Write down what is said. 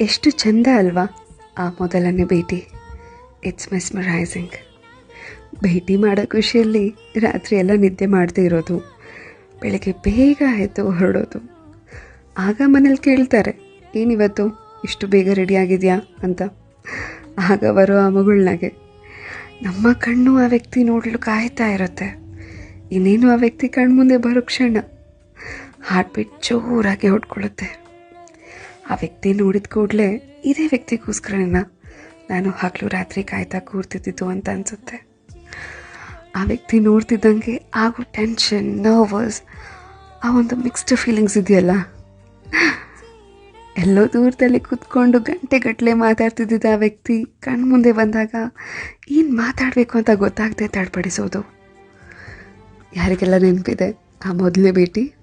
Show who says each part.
Speaker 1: ಎಷ್ಟು ಚಂದ ಅಲ್ವಾ ಆ ಮೊದಲನೇ ಭೇಟಿ. ಇಟ್ಸ್ ಮೆಸ್ಮರೈಸಿಂಗ್ ಭೇಟಿ ಮಾಡೋ ಖುಷಿಯಲ್ಲಿ ರಾತ್ರಿ ಎಲ್ಲ ನಿದ್ದೆ ಮಾಡದೇ ಇರೋದು. ಬೆಳಗ್ಗೆ ಬೇಗ ಎದ್ದು ಹೊರಡೋದು. ಆಗ ಮನೇಲಿ ಕೇಳ್ತಾರೆ, ಏನಿವತ್ತು? ಇಷ್ಟು ಬೇಗ ರೆಡಿ ಆಗಿದೆಯಾ? ಅಂತ. ಆಗ ಬರೋ ಆ ಮಗುಳ್ನಾಗೆ ನಮ್ಮ ಕಣ್ಣು ಆ ವ್ಯಕ್ತಿ ನೋಡಲು ಕಾಯ್ತಾ ಇರುತ್ತೆ. ಇನ್ನೇನು ಆ ವ್ಯಕ್ತಿ ಕಣ್ಮುಂದೆ ಬರೋ ಕ್ಷಣ. ಹಾರ್ಟ್ ಬೀಟ್ ಜೋರಾಗಿ ಹೊಡ್ಕೊಳ್ಳುತ್ತೆ. ಆ ವ್ಯಕ್ತಿ ನೋಡಿದ ಕೂಡಲೇ ಇದೇ ವ್ಯಕ್ತಿಗೋಸ್ಕರನ ನಾನು ಹಗಲು ರಾತ್ರಿ ಕಾಯ್ತಾ ಕೂರ್ತಿದ್ದಿದ್ದು ಅಂತ ಅನಿಸುತ್ತೆ. ಆ ವ್ಯಕ್ತಿ ನೋಡ್ತಿದ್ದಂಗೆ ಆಗೋ ಟೆನ್ಷನ್ ನರ್ವಸ್ ಆ ಒಂದು ಮಿಕ್ಸ್ಡ್ ಫೀಲಿಂಗ್ಸ್ ಇದೆಯಲ್ಲ? ಎಲ್ಲೋ ದೂರದಲ್ಲಿ ಕೂತ್ಕೊಂಡು ಗಂಟೆಗಟ್ಟಲೆ ಮಾತಾಡ್ತಿದ್ದಿದ್ದ ಆ ವ್ಯಕ್ತಿ ಕಣ್ಮುಂದೆ ಬಂದಾಗ ಏನು ಮಾತಾಡಬೇಕು ಅಂತ ಗೊತ್ತಾಗದೆ ತಡಪಡಿಸೋದು. ಯಾರಿಗೆಲ್ಲ ನೆನಪಿದೆ? ಆ ಮೊದಲನೇ ಭೇಟಿ?